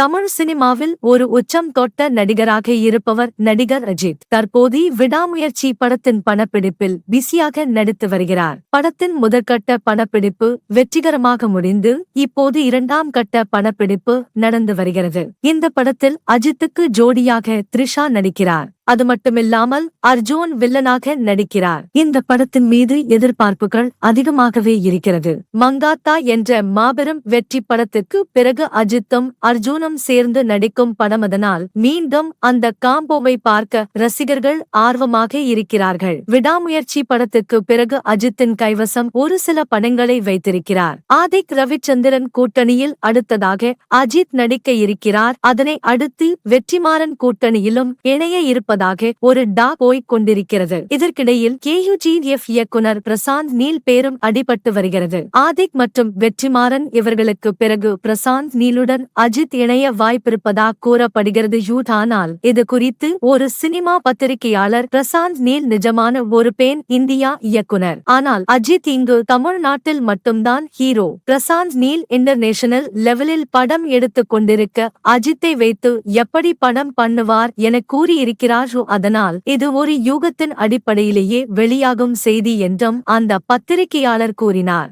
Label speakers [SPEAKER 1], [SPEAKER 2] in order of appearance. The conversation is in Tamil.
[SPEAKER 1] தமிழ் சினிமாவில் ஒரு உச்சம் தொட்ட நடிகராக இருப்பவர் நடிகர் அஜித். தற்போது விடாமுயற்சி படத்தின் படப்பிடிப்பில் பிஸியாக நடித்து வருகிறார். படத்தின் முதற்கட்ட படப்பிடிப்பு வெற்றிகரமாக முடிந்து இப்போது இரண்டாம் கட்ட படப்பிடிப்பு நடந்து வருகிறது. இந்த படத்தில் அஜித்துக்கு ஜோடியாக த்ரிஷா நடிக்கிறார். அது மட்டுமில்லாமல் அர்ஜுன் வில்லனாக நடிக்கிறார். இந்த படத்தின் மீது எதிர்பார்ப்புகள் அதிகமாகவே இருக்கிறது. மங்காத்தா என்ற மாபெரும் வெற்றி படத்திற்கு பிறகு அஜித்தும் அர்ஜுனும் சேர்ந்து நடிக்கும் படமதனால் மீண்டும் அந்த காம்போவை பார்க்க ரசிகர்கள் ஆர்வமாக இருக்கிறார்கள். விடாமுயற்சி படத்துக்கு பிறகு அஜித்தின் கைவசம் ஒரு சில படங்களை வைத்திருக்கிறார். ஆதிக் ரவிச்சந்திரன் கூட்டணியில் அடுத்ததாக அஜித் நடிக்க இருக்கிறார். அதனை அடுத்து வெற்றிமாறன் கூட்டணியிலும் இணைய இருப்ப இருப்பதாக ஒரு டா போய்க் கொண்டிருக்கிறது. இதற்கிடையில் கேயுஜிஎஃப் இயக்குனர் பிரசாந்த் நீல் பேரும் அடிபட்டு வருகிறது. ஆதிக் மற்றும் வெற்றிமாறன் இவர்களுக்கு பிறகு பிரசாந்த் நீலுடன் அஜித் இணைய வாய்ப்பிருப்பதாக கூறப்படுகிறது. யூட் ஆனால் இது குறித்து ஒரு சினிமா பத்திரிகையாளர் பிரசாந்த் நீல் நிஜமான ஒரு பெண் இந்தியா இயக்குனர். ஆனால் அஜித் இங்கு தமிழ்நாட்டில் மட்டும்தான் ஹீரோ. பிரசாந்த் நீல் இன்டர்நேஷனல் லெவலில் படம் எடுத்துக் கொண்டிருக்க அஜித்தை வைத்து எப்படி படம் பண்ணுவார் என கூறியிருக்கிறார் அதனால் இது ஒரு யூகத்தின் அடிப்படையிலேயே வெளியாகும் செய்தி என்றும் அந்த பத்திரிகையாளர் கூறினார்.